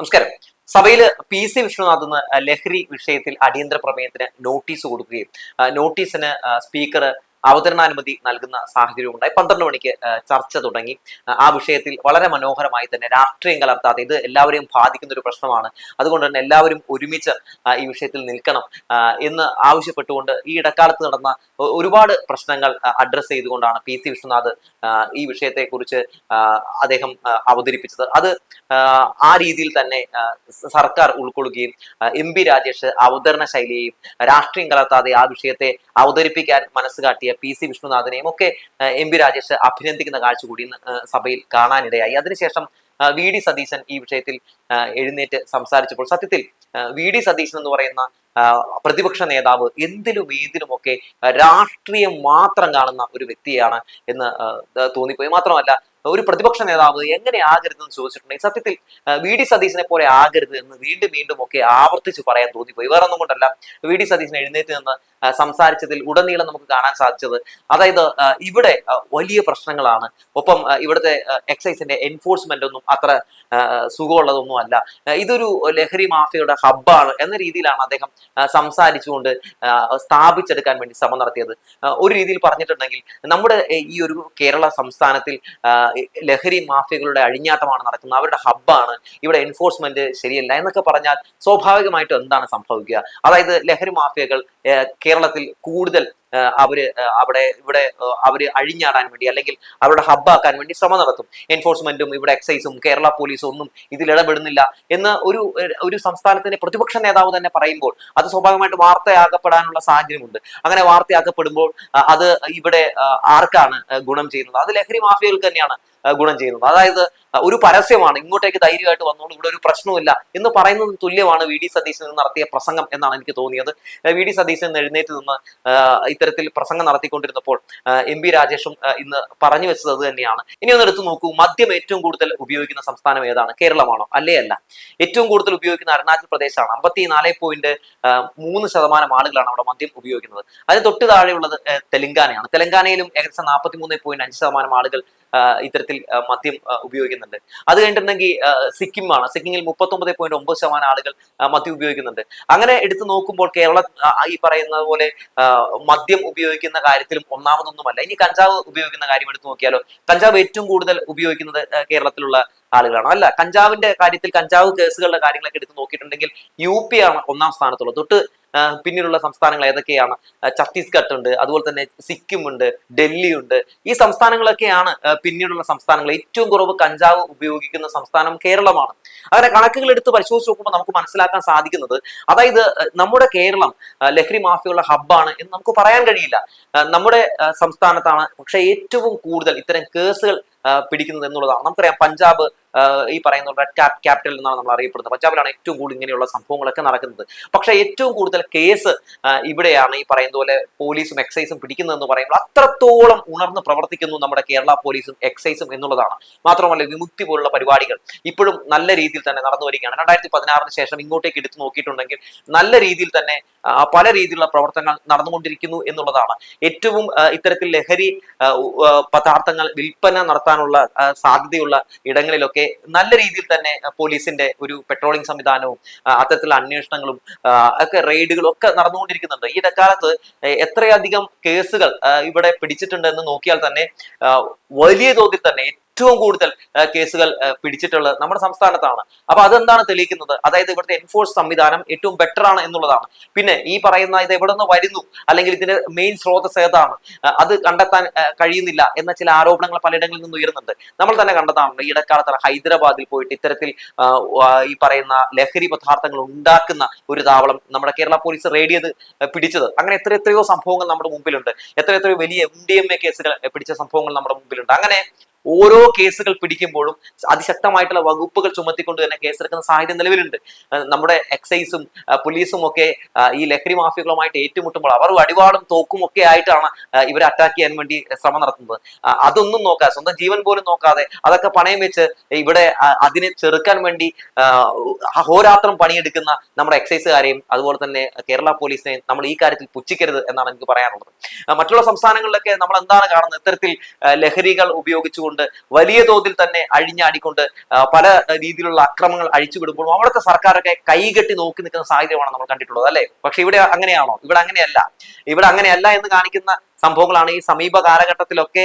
നമസ്കാരം. സഭയിൽ P C Vishwanath ലഹരി വിഷയത്തിൽ അടിയന്തര പ്രമേയത്തിന് നോട്ടീസ് കൊടുക്കുകയും നോട്ടീസിന് സ്പീക്കർ അവതരണാനുമതി നൽകുന്ന സാഹചര്യം ഉണ്ടായി പന്ത്രണ്ട് മണിക്ക് ചർച്ച തുടങ്ങി. ആ, വിഷയത്തിൽ വളരെ മനോഹരമായി തന്നെ രാഷ്ട്രീയം കലർത്താതെ ഇത് എല്ലാവരെയും ബാധിക്കുന്ന ഒരു പ്രശ്നമാണ്. അതുകൊണ്ട് തന്നെ എല്ലാവരും ഒരുമിച്ച് ഈ വിഷയത്തിൽ നിൽക്കണം എന്ന് ആവശ്യപ്പെട്ടുകൊണ്ട് ഈ ഇടക്കാലത്ത് നടന്ന ഒരുപാട് പ്രശ്നങ്ങൾ അഡ്രസ്സ് ചെയ്തുകൊണ്ടാണ് പി സി വിശ്വനാഥ് ഈ വിഷയത്തെക്കുറിച്ച് അദ്ദേഹം അവതരിപ്പിച്ചത്. അത് ആ രീതിയിൽ തന്നെ സർക്കാർ ഉൾക്കൊള്ളുകയും എം പി രാജേഷ് അവതരണ ശൈലിയെയും രാഷ്ട്രീയം കലർത്താതെ ആ വിഷയത്തെ അവതരിപ്പിക്കാൻ മനസ്സ് കാട്ടിയ പി സി വിഷ്ണുനാഥിനെയും ഒക്കെ എം പി രാജേഷ് അഭിനന്ദിക്കുന്ന കാഴ്ച കൂടി സഭയിൽ കാണാനിടയായി. അതിനുശേഷം വി ഡി സതീശൻ ഈ വിഷയത്തിൽ എഴുന്നേറ്റ് സംസാരിച്ചപ്പോൾ സത്യത്തിൽ വി ഡി സതീശൻ എന്ന് പറയുന്ന പ്രതിപക്ഷ നേതാവ് എന്തിലും ഏതിലുമൊക്കെ രാഷ്ട്രീയം മാത്രം കാണുന്ന ഒരു വ്യക്തിയാണ് എന്ന് തോന്നിപ്പോയി. മാത്രമല്ല ഒരു പ്രതിപക്ഷ നേതാവ് എങ്ങനെ ആകരുതെന്ന് ചോദിച്ചിട്ടുണ്ടെങ്കിൽ സത്യത്തിൽ വി ഡി സതീശനെ പോലെ ആകരുത് എന്ന് വീണ്ടും വീണ്ടും ഒക്കെ ആവർത്തിച്ച് പറയാൻ തോന്നിപ്പോയി. വേറെ ഒന്നും കൊണ്ടല്ല വി ഡി സതീശൻ എഴുന്നേറ്റ് നിന്ന് സംസാരിച്ചതിൽ ഉടനീളം നമുക്ക് കാണാൻ സാധിച്ചത്. അതായത് ഇവിടെ വലിയ പ്രശ്നങ്ങളാണ്. ഒപ്പം ഇവിടുത്തെ എക്സൈസിന്റെ എൻഫോഴ്സ്മെന്റ് ഒന്നും അത്ര സുഖമുള്ളതൊന്നും അല്ല. ഇതൊരു ലഹരി മാഫിയയുടെ ഹബ്ബാണ് എന്ന രീതിയിലാണ് അദ്ദേഹം സംസാരിച്ചുകൊണ്ട് സ്ഥാപിച്ചെടുക്കാൻ വേണ്ടി ശ്രമം നടത്തിയത്. ഒരു രീതിയിൽ പറഞ്ഞിട്ടുണ്ടെങ്കിൽ നമ്മുടെ ഈ ഒരു കേരള സംസ്ഥാനത്തിൽ ലഹരി മാഫിയകളുടെ അഴിഞ്ഞാട്ടമാണ് നടക്കുന്നത്. അവരുടെ ഹബ്ബാണ് ഇവിടെ എൻഫോഴ്സ്മെന്റ് ശരിയല്ല എന്നൊക്കെ പറഞ്ഞാൽ സ്വാഭാവികമായിട്ടും എന്താണ് സംഭവിക്കുക? അതായത് ലഹരി മാഫിയകൾ ഏ, കേരളത്തിൽ കൂടുതൽ അവർ അവിടെ ഇവിടെ അവർ അഴിഞ്ഞാടാൻ വേണ്ടി അല്ലെങ്കിൽ അവരുടെ ഹബ്ബാക്കാൻ വേണ്ടി ശ്രമം നടത്തും. എൻഫോഴ്സ്മെന്റും ഇവിടെ എക്സൈസും കേരള പോലീസും ഒന്നും ഇതിൽ ഇടപെടുന്നില്ല എന്ന് ഒരു ഒരു സംസ്ഥാനത്തിന്റെ പ്രതിപക്ഷ നേതാവ് തന്നെ പറയുമ്പോൾ അത് സ്വാഭാവികമായിട്ട് വാർത്തയാക്കപ്പെടാനുള്ള സാഹചര്യമുണ്ട്. അങ്ങനെ വാർത്തയാക്കപ്പെടുമ്പോൾ അത് ഇവിടെ ആർക്കാണ് ഗുണം ചെയ്യുന്നത്? അത് ലഹരി മാഫിയകൾക്ക് തന്നെയാണ് ഗുണം ചെയ്യുന്നത്. അതായത് ഒരു പരസ്യമാണ് ഇങ്ങോട്ടേക്ക് ധൈര്യമായിട്ട് വന്നോളൂ ഇവിടെ ഒരു പ്രശ്നവുമില്ല എന്ന് പറയുന്നത് തുല്യമാണ് വി ഡി സതീശൻ നടത്തിയ പ്രസംഗം എന്നാണ് എനിക്ക് തോന്നിയത്. വി ഡി സതീശൻ എഴുന്നേറ്റ് നിന്ന് ഇത്തരത്തിൽ പ്രസംഗം നടത്തിക്കൊണ്ടിരുന്നപ്പോൾ എം പി രാജേഷും ഇന്ന് പറഞ്ഞു വെച്ചത് അത് തന്നെയാണ്. ഇനി ഒന്ന് എടുത്തു നോക്കൂ മദ്യം ഏറ്റവും കൂടുതൽ ഉപയോഗിക്കുന്ന സംസ്ഥാനം ഏതാണ്? കേരളമാണോ? അല്ലേ അല്ല. ഏറ്റവും കൂടുതൽ ഉപയോഗിക്കുന്ന അരുണാചൽ പ്രദേശാണ്. അമ്പത്തി നാല് പോയിന്റ് മൂന്ന് ശതമാനം ആളുകളാണ് അവിടെ മദ്യം ഉപയോഗിക്കുന്നത്. അതിന് തൊട്ട് താഴെയുള്ളത് തെലങ്കാനയാണ്. തെലങ്കാനയിലും ഏകദേശം നാൽപ്പത്തി മൂന്ന് പോയിന്റ് അഞ്ച് ശതമാനം ആളുകൾ ഇത്തരത്തിൽ മദ്യം ഉപയോഗിക്കുന്നുണ്ട്. അത് കഴിഞ്ഞിട്ടുണ്ടെങ്കിൽ സിക്കിം സിക്കിമാണ് സിക്കിമിൽ മുപ്പത്തൊമ്പത് പോയിന്റ് ഒമ്പത് ശതമാനം ആളുകൾ മദ്യം ഉപയോഗിക്കുന്നുണ്ട്. അങ്ങനെ എടുത്തു നോക്കുമ്പോൾ കേരള ഈ പറയുന്ന പോലെ മദ്യം ഉപയോഗിക്കുന്ന കാര്യത്തിലും ഒന്നാമതൊന്നുമല്ല. ഇനി കഞ്ചാവ് ഉപയോഗിക്കുന്ന കാര്യം എടുത്തു നോക്കിയാലോ കഞ്ചാവ് ഏറ്റവും കൂടുതൽ ഉപയോഗിക്കുന്നത് കേരളത്തിലുള്ള ആളുകളാണ്. അല്ല കഞ്ചാവിന്റെ കാര്യത്തിൽ കഞ്ചാവ് കേസുകളുടെ കാര്യങ്ങളൊക്കെ എടുത്ത് നോക്കിയിട്ടുണ്ടെങ്കിൽ യു പി ആണ് ഒന്നാം സ്ഥാനത്തുള്ളത്. തൊട്ട് ആ, പിന്നിലുള്ള സംസ്ഥാനങ്ങൾ ഏതൊക്കെയാണ്? ഛത്തീസ്ഗഡ് ഉണ്ട് അതുപോലെ തന്നെ സിക്കിം ഉണ്ട് ഡൽഹി ഉണ്ട്. ഈ സംസ്ഥാനങ്ങളൊക്കെയാണ് പിന്നീടുള്ള സംസ്ഥാനങ്ങൾ. ഏറ്റവും കുറവ് കഞ്ചാവ് ഉപയോഗിക്കുന്ന സംസ്ഥാനം കേരളമാണ്. അങ്ങനെ കണക്കുകൾ എടുത്ത് പരിശോധിച്ച് നോക്കുമ്പോൾ നമുക്ക് മനസ്സിലാക്കാൻ സാധിക്കുന്നത് അതായത് നമ്മുടെ കേരളം ലഹരി മാഫിയുള്ള ഹബ്ബാണ് എന്ന് നമുക്ക് പറയാൻ കഴിയില്ല. നമ്മുടെ സംസ്ഥാനത്താണ് പക്ഷേ ഏറ്റവും കൂടുതൽ ഇത്തരം കേസുകൾ പിടിക്കുന്നത് എന്നുള്ളതാണ്. നമുക്കറിയാം പഞ്ചാബ് ഈ പറയുന്ന റെഡ് ക്യാപ് ക്യാപിറ്റൽ എന്നാണ് നമ്മൾ അറിയപ്പെടുന്നത്. പഞ്ചാബിലാണ് ഏറ്റവും കൂടുതൽ ഇങ്ങനെയുള്ള സംഭവങ്ങളൊക്കെ നടക്കുന്നത്. പക്ഷേ ഏറ്റവും കൂടുതൽ കേസ് ഇവിടെയാണ് ഈ പറയുന്ന പോലെ പോലീസും എക്സൈസും പിടിക്കുന്നതെന്ന് പറയുമ്പോൾ അത്രത്തോളം ഉണർന്ന് പ്രവർത്തിക്കുന്നു നമ്മുടെ കേരള പോലീസും എക്സൈസും എന്നുള്ളതാണ്. മാത്രമല്ല വിമുക്തി പോലുള്ള പരിപാടികൾ ഇപ്പോഴും നല്ല രീതിയിൽ തന്നെ നടന്നു വരികയാണ്. രണ്ടായിരത്തി പതിനാറിന് ശേഷം ഇങ്ങോട്ടേക്ക് എടുത്തു നോക്കിയിട്ടുണ്ടെങ്കിൽ നല്ല രീതിയിൽ തന്നെ പല രീതിയിലുള്ള പ്രവർത്തനങ്ങൾ നടന്നുകൊണ്ടിരിക്കുന്നു എന്നുള്ളതാണ്. ഏറ്റവും ഇത്തരത്തിൽ ലഹരി പദാർത്ഥങ്ങൾ വിൽപ്പന നടത്താനുള്ള സാധ്യതയുള്ള ഇടങ്ങളിലൊക്കെ നല്ല രീതിയിൽ തന്നെ പോലീസിന്റെ ഒരു പെട്രോളിംഗ് സംവിധാനവും അത്തരത്തിലുള്ള അന്വേഷണങ്ങളും ഒക്കെ റെയ്ഡുകളും ഒക്കെ നടന്നുകൊണ്ടിരിക്കുന്നുണ്ട്. ഈ ഇടക്കാലത്ത് എത്രയധികം കേസുകൾ ഇവിടെ പിടിച്ചിട്ടുണ്ട് എന്ന് നോക്കിയാൽ തന്നെ വലിയ തോതിൽ തന്നെ ഏറ്റവും കൂടുതൽ കേസുകൾ പിടിച്ചിട്ടുള്ളത് നമ്മുടെ സംസ്ഥാനത്താണ്. അപ്പൊ അതെന്താണ് തെളിയിക്കുന്നത്? അതായത് ഇവിടുത്തെ എൻഫോഴ്സ് സംവിധാനം ഏറ്റവും ബെറ്റർ ആണ് എന്നുള്ളതാണ്. പിന്നെ ഈ പറയുന്ന ഇത് എവിടെ നിന്ന് വരുന്നു? അല്ലെങ്കിൽ ഇതിന്റെ മെയിൻ സ്രോതസ് ഏതാണ്? അത് കണ്ടെത്താൻ കഴിയുന്നില്ല എന്ന ചില ആരോപണങ്ങൾ പലയിടങ്ങളിൽ നിന്ന് ഉയരുന്നുണ്ട്. നമ്മൾ തന്നെ കണ്ടതാണ് ഈ ഇടക്കാലത്ത് ഹൈദരാബാദിൽ പോയിട്ട് ഇത്തരത്തിൽ ഈ പറയുന്ന ലഹരി പദാർത്ഥങ്ങൾ ഉണ്ടാക്കുന്ന ഒരു താവളം നമ്മുടെ കേരള പോലീസ് റെയ്ഡ് ചെയ്ത് പിടിച്ചത്. അങ്ങനെ എത്ര എത്രയോ സംഭവങ്ങൾ നമ്മുടെ മുമ്പിലുണ്ട്. എത്ര എത്രയോ വലിയ എം ഡി എം എ കേസുകൾ പിടിച്ച സംഭവങ്ങൾ നമ്മുടെ മുമ്പിലുണ്ട്. അങ്ങനെ ഓരോ കേസുകൾ പിടിക്കുമ്പോഴും അതിശക്തമായിട്ടുള്ള വകുപ്പുകൾ ചുമത്തിക്കൊണ്ട് തന്നെ കേസെടുക്കുന്ന സാഹചര്യം നിലവിലുണ്ട്. നമ്മുടെ എക്സൈസും പോലീസും ഒക്കെ ഈ ലഹരി മാഫിയകളുമായിട്ട് ഏറ്റുമുട്ടുമ്പോൾ അവർ അടിവാളും തോക്കും ഒക്കെ ആയിട്ടാണ് ഇവരെ അറ്റാക്ക് ചെയ്യാൻ വേണ്ടി ശ്രമം നടത്തുന്നത്. അതൊന്നും നോക്കാതെ സ്വന്തം ജീവൻ പോലും നോക്കാതെ അതൊക്കെ പണയം വെച്ച് ഇവിടെ അതിനെ ചെറുക്കാൻ വേണ്ടി അഹോരാത്രം പണിയെടുക്കുന്ന നമ്മുടെ എക്സൈസുകാരെയും അതുപോലെ തന്നെ കേരള പോലീസിനെയും നമ്മൾ ഈ കാര്യത്തിൽ പുച്ഛിക്കരുത് എന്നാണ് എനിക്ക് പറയാനുള്ളത്. മറ്റുള്ള സംസ്ഥാനങ്ങളിലൊക്കെ നമ്മൾ എന്താണ് കാണുന്നത്? ഇത്തരത്തിൽ ലഹരികൾ ഉപയോഗിച്ചുകൊണ്ട് നടത്തിക്കൊണ്ട് വലിയ തോതിൽ തന്നെ അഴിഞ്ഞാടിക്കൊണ്ട് പല രീതിയിലുള്ള അക്രമങ്ങൾ അഴിച്ചുവിടുമ്പോൾ അവിടുത്തെ സർക്കാരൊക്കെ കൈകെട്ടി നോക്കി നിൽക്കുന്ന സാഹചര്യമാണ് നമ്മൾ കണ്ടിട്ടുള്ളത് അല്ലേ? പക്ഷെ ഇവിടെ അങ്ങനെയാണോ? ഇവിടെ അങ്ങനെയല്ല. ഇവിടെ അങ്ങനെയല്ല എന്ന് കാണിക്കുന്ന സംഭവങ്ങളാണ് ഈ സമീപ കാലഘട്ടത്തിലൊക്കെ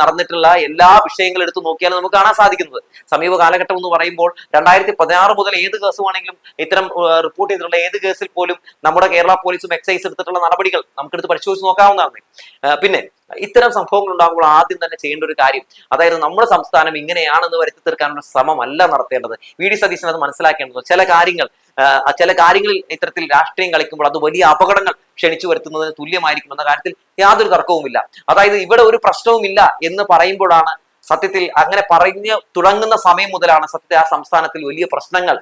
നടന്നിട്ടുള്ള എല്ലാ വിഷയങ്ങളും എടുത്തു നോക്കിയാലും നമുക്ക് കാണാൻ സാധിക്കുന്നത്. സമീപ കാലഘട്ടം എന്ന് പറയുമ്പോൾ രണ്ടായിരത്തി പതിനാറ് മുതൽ ഏത് കേസുമാണെങ്കിലും ഇത്തരം റിപ്പോർട്ട് ചെയ്തിട്ടുള്ള ഏത് കേസിൽ പോലും നമ്മുടെ കേരള പോലീസും എക്സൈസ് എടുത്തിട്ടുള്ള നടപടികൾ നമുക്കെടുത്ത് പരിശോധിച്ച് നോക്കാവുന്നതാണ്. പിന്നെ ഇത്തരം സംഭവങ്ങൾ ഉണ്ടാകുമ്പോൾ ആദ്യം തന്നെ ചെയ്യേണ്ട ഒരു കാര്യം അതായത് നമ്മുടെ സംസ്ഥാനം ഇങ്ങനെയാണെന്ന് വരുത്തി തീർക്കാനുള്ള ശ്രമമല്ല നടത്തേണ്ടത്. വി. ഡി. സതീശൻ അത് മനസ്സിലാക്കേണ്ടത് ചില കാര്യങ്ങൾ ചില കാര്യങ്ങളിൽ ഇത്തരത്തിൽ രാഷ്ട്രീയം കളിക്കുമ്പോൾ അത് വലിയ അപകടങ്ങൾ ക്ഷണിച്ചു വരുത്തുന്നതിന് തുല്യമായിരിക്കും എന്ന കാര്യത്തിൽ യാതൊരു തർക്കവുമില്ല. അതായത് ഇവിടെ ഒരു പ്രശ്നവുമില്ല എന്ന് പറയുമ്പോഴാണ് സത്യത്തിൽ അങ്ങനെ പറഞ്ഞു തുടങ്ങുന്ന സമയം മുതലാണ് സത്യത്തിൽ ആ സംസ്ഥാനത്തിൽ വലിയ പ്രശ്നങ്ങൾ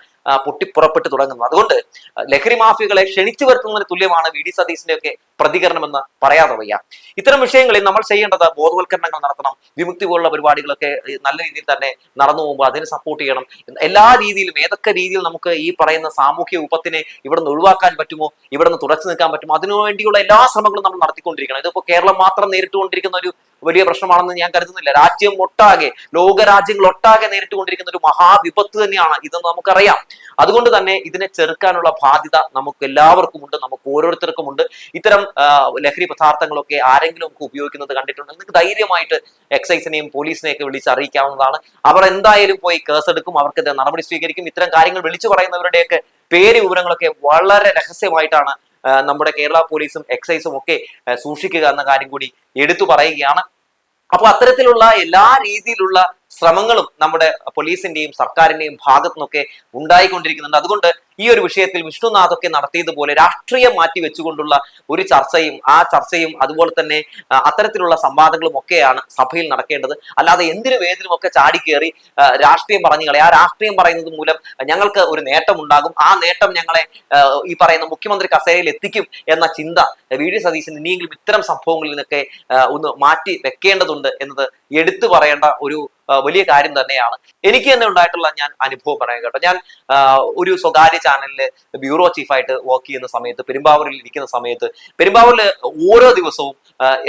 പൊട്ടിപ്പുറപ്പെട്ടു തുടങ്ങുന്നത്. അതുകൊണ്ട് ലഹരി മാഫിയകളെ ക്ഷണിച്ചു വരുത്തുന്നതിന് തുല്യമാണ് വി ഡി സതീശിന്റെ ഒക്കെ പ്രതികരണമെന്ന് പറയാതെ വയ്യ. ഇത്തരം വിഷയങ്ങളിൽ നമ്മൾ ചെയ്യേണ്ടത് ബോധവൽക്കരണങ്ങൾ നടത്തണം വിമുക്തി പോലുള്ള പരിപാടികളൊക്കെ നല്ല രീതിയിൽ തന്നെ നടന്നു പോകുമ്പോൾ അതിനെ സപ്പോർട്ട് ചെയ്യണം. എല്ലാ രീതിയിലും ഏതൊക്കെ രീതിയിൽ നമുക്ക് ഈ പറയുന്ന സാമൂഹ്യ വിപത്തിനെ ഇവിടെ നിന്ന് ഒഴിവാക്കാൻ പറ്റുമോ ഇവിടെ നിന്ന് തുടച്ചു നിൽക്കാൻ പറ്റുമോ അതിനു വേണ്ടിയുള്ള എല്ലാ ശ്രമങ്ങളും നമ്മൾ നടത്തിക്കൊണ്ടിരിക്കണം. ഇതിപ്പോ കേരളം മാത്രം നേരിട്ടുകൊണ്ടിരിക്കുന്ന ഒരു വലിയ പ്രശ്നമാണെന്ന് ഞാൻ കരുതുന്നില്ല. രാജ്യം ഒട്ടാകെ ലോകരാജ്യങ്ങൾ ഒട്ടാകെ നേരിട്ടുകൊണ്ടിരിക്കുന്ന ഒരു മഹാവിപത്ത് തന്നെയാണ് ഇതെന്ന് നമുക്കറിയാം. അതുകൊണ്ട് തന്നെ ഇതിനെ ചെറുക്കാനുള്ള ബാധ്യത നമുക്ക് എല്ലാവർക്കും ഉണ്ട് നമുക്ക് ഓരോരുത്തർക്കും ഉണ്ട്. ഇത്തരം ലഹരി പദാർത്ഥങ്ങളൊക്കെ ആരെങ്കിലും ഒക്കെ ഉപയോഗിക്കുന്നത് കണ്ടിട്ടുണ്ട്. നിങ്ങൾക്ക് ധൈര്യമായിട്ട് എക്സൈസിനെയും പോലീസിനെയൊക്കെ വിളിച്ച് അറിയിക്കാവുന്നതാണ്. അവർ എന്തായാലും പോയി കേസെടുക്കും അവർക്ക് നടപടി സ്വീകരിക്കും. ഇത്തരം കാര്യങ്ങൾ വിളിച്ചു പറയുന്നവരുടെയൊക്കെ പേര് വിവരങ്ങളൊക്കെ വളരെ രഹസ്യമായിട്ടാണ് നമ്മുടെ കേരള പോലീസും എക്സൈസും ഒക്കെ സൂക്ഷിക്കുക എന്ന കാര്യം കൂടി എടുത്തു പറയുകയാണ്. അപ്പൊ അത്തരത്തിലുള്ള എല്ലാ രീതിയിലുള്ള ശ്രമങ്ങളും നമ്മുടെ പോലീസിന്റെയും സർക്കാരിന്റെയും ഭാഗത്തു നിന്നൊക്കെ ഉണ്ടായിക്കൊണ്ടിരിക്കുന്നുണ്ട്. അതുകൊണ്ട് ഈ ഒരു വിഷയത്തിൽ വിഷ്ണുനാഥൊക്കെ നടത്തിയതുപോലെ രാഷ്ട്രീയം മാറ്റി വെച്ചുകൊണ്ടുള്ള ഒരു ചർച്ചയും ആ ചർച്ചയും അതുപോലെ തന്നെ അത്തരത്തിലുള്ള സംവാദങ്ങളും ഒക്കെയാണ് സഭയിൽ നടക്കേണ്ടത്. അല്ലാതെ എന്തിനു വേദിലും ഒക്കെ ചാടിക്കേറി രാഷ്ട്രീയം പറഞ്ഞു കളയാ ആ രാഷ്ട്രീയം പറയുന്നത് മൂലം ഞങ്ങൾക്ക് ഒരു നേട്ടം ഉണ്ടാകും ആ നേട്ടം ഞങ്ങളെ ഈ പറയുന്ന മുഖ്യമന്ത്രി കസേരയിൽ എത്തിക്കും എന്ന ചിന്ത വി. ഡി. സതീശൻ ഇനിയെങ്കിലും ഇത്തരം സംഭവങ്ങളിൽ നിന്നൊക്കെ ഒന്ന് മാറ്റി വെക്കേണ്ടതുണ്ട് എന്നത് എടുത്തു പറയേണ്ട ഒരു വലിയ കാര്യം തന്നെയാണ്. എനിക്ക് തന്നെ ഉണ്ടായിട്ടുള്ള ഞാൻ അനുഭവം പറയാൻ കേട്ടോ. ഞാൻ ഒരു സ്വകാര്യ ചാനലിൽ ബ്യൂറോ ചീഫായിട്ട് വർക്ക് ചെയ്യുന്ന സമയത്ത് പെരുമ്പാവൂരിൽ ഇരിക്കുന്ന സമയത്ത് പെരുമ്പാവൂരിൽ ഓരോ ദിവസവും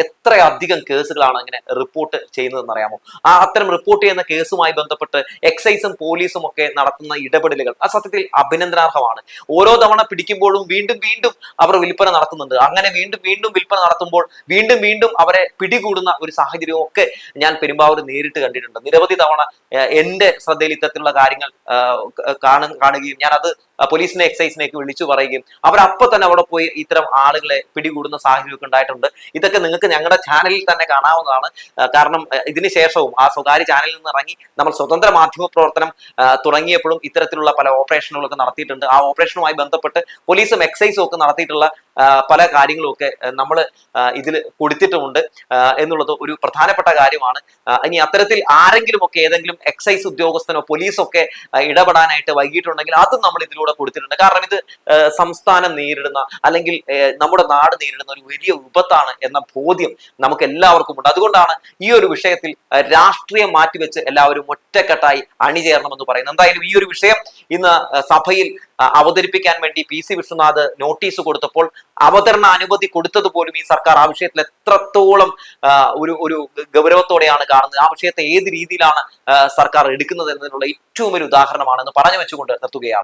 എത്ര അധികം കേസുകളാണ് അങ്ങനെ റിപ്പോർട്ട് ചെയ്യുന്നതെന്ന് അറിയാമോ? ആ അത്തരം റിപ്പോർട്ട് ചെയ്യുന്ന കേസുമായി ബന്ധപ്പെട്ട് എക്സൈസും പോലീസും ഒക്കെ നടത്തുന്ന ഇടപെടലുകൾ ആ സത്യത്തിൽ അഭിനന്ദനാർഹമാണ്. ഓരോ തവണ പിടിക്കുമ്പോഴും വീണ്ടും വീണ്ടും അവർ വിൽപ്പന നടത്തുന്നുണ്ട്. അങ്ങനെ വീണ്ടും വീണ്ടും വിൽപ്പന നടത്തുമ്പോൾ വീണ്ടും വീണ്ടും അവരെ പിടികൂടുന്ന ഒരു സാഹചര്യവും ഒക്കെ ഞാൻ പെരുമ്പാവൂർ നേരിട്ട് കണ്ടിട്ടുണ്ട്. നിരവധി തവണ എന്റെ ശ്രദ്ധയിൽ ഇത്തരത്തിലുള്ള കാര്യങ്ങൾ കാണുകയും ഞാൻ അത് പോലീസിനെ എക്സൈസിനെയൊക്കെ വിളിച്ചു പറയുകയും അവരപ്പൊ തന്നെ അവിടെ പോയി ഇത്തരം ആളുകളെ പിടികൂടുന്ന സാഹചര്യമൊക്കെ ഉണ്ടായിട്ടുണ്ട്. ഇതൊക്കെ നിങ്ങൾക്ക് ഞങ്ങളുടെ ചാനലിൽ തന്നെ കാണാവുന്നതാണ്. കാരണം ഇതിന് ശേഷവും ആ സ്വകാര്യ ചാനലിൽ നിന്ന് ഇറങ്ങി നമ്മൾ സ്വതന്ത്ര മാധ്യമ പ്രവർത്തനം തുടങ്ങിയപ്പോഴും ഇത്തരത്തിലുള്ള പല ഓപ്പറേഷനുകളൊക്കെ നടത്തിയിട്ടുണ്ട്. ആ ഓപ്പറേഷനുമായി ബന്ധപ്പെട്ട് പോലീസും എക്സൈസും ഒക്കെ നടത്തിയിട്ടുള്ള പല കാര്യങ്ങളും ഒക്കെ നമ്മൾ ഇതിൽ കൊടുത്തിട്ടുമുണ്ട്. എന്നുള്ളത് ഒരു പ്രധാനപ്പെട്ട കാര്യമാണ്. ഇനി അത്തരത്തിൽ ആരെങ്കിലും ഒക്കെ ഏതെങ്കിലും എക്സൈസ് ഉദ്യോഗസ്ഥനോ പോലീസൊക്കെ ഇടപെടാനായിട്ട് വൈകിട്ടുണ്ടെങ്കിൽ അതും നമ്മൾ ഇതിലൂടെ കൊടുത്തിട്ടുണ്ട്. കാരണം ഇത് സംസ്ഥാനം നേരിടുന്ന അല്ലെങ്കിൽ നമ്മുടെ നാട് നേരിടുന്ന ഒരു വലിയ വിപത്താണ് എന്ന ബോധ്യം നമുക്ക് എല്ലാവർക്കും ഉണ്ട്. അതുകൊണ്ടാണ് ഈ ഒരു വിഷയത്തിൽ രാഷ്ട്രീയം മാറ്റിവെച്ച് എല്ലാവരും ഒറ്റക്കെട്ടായി അണിചേരണമെന്ന് പറയുന്നത്. എന്തായാലും ഈ ഒരു വിഷയം ഇന്ന് സഭയിൽ അവതരിപ്പിക്കാൻ വേണ്ടി പി സി വിശ്വനാഥ് നോട്ടീസ് കൊടുത്തപ്പോൾ അവതരണ അനുമതി കൊടുത്തത് പോലും ഈ സർക്കാർ ആ വിഷയത്തിൽ എത്രത്തോളം ഒരു ഒരു ഗൗരവത്തോടെയാണ് കാണുന്നത് ആ വിഷയത്തെ ഏത് രീതിയിലാണ് സർക്കാർ എടുക്കുന്നത് എന്നതിനുള്ള ഏറ്റവും ഒരു ഉദാഹരണമാണെന്ന് പറഞ്ഞു വെച്ചുകൊണ്ട് നിർത്തുകയാണ്.